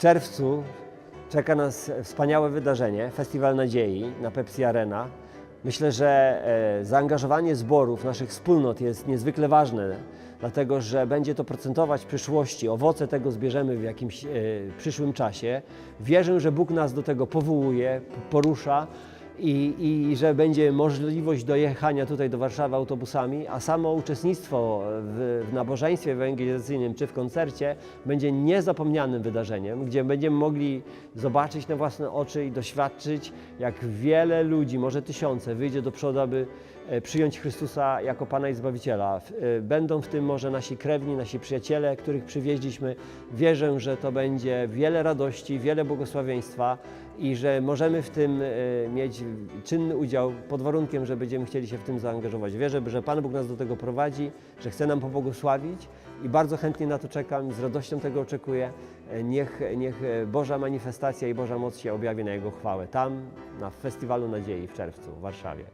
czerwcu czeka nas wspaniałe wydarzenie, Festiwal Nadziei na Pepsi Arena. Myślę, że e, zaangażowanie zborów, naszych wspólnot jest niezwykle ważne, dlatego że będzie to procentować w przyszłości. Owoce tego zbierzemy w jakimś e, przyszłym czasie. Wierzę, że Bóg nas do tego powołuje, porusza i, i że będzie możliwość dojechania tutaj do Warszawy autobusami, a samo uczestnictwo w, w nabożeństwie ewangelizacyjnym czy w koncercie będzie niezapomnianym wydarzeniem, gdzie będziemy mogli zobaczyć na własne oczy i doświadczyć, jak wiele ludzi, może tysiące, wyjdzie do przodu, aby przyjąć Chrystusa jako Pana i Zbawiciela. E, Będą w tym może nasi krewni, nasi przyjaciele, których przywieźliśmy. Wierzę, że to będzie wiele radości, wiele błogosławieństwa i że możemy w tym e, mieć czynny udział pod warunkiem, że będziemy chcieli się w tym zaangażować. Wierzę, że Pan Bóg nas do tego prowadzi, że chce nam pobłogosławić i bardzo chętnie na to czekam z radością tego oczekuję. E, Niech, niech e, Boża manifestacja i Boża moc się objawi na Jego chwałę tam, na Festiwalu Nadziei w czerwcu w Warszawie.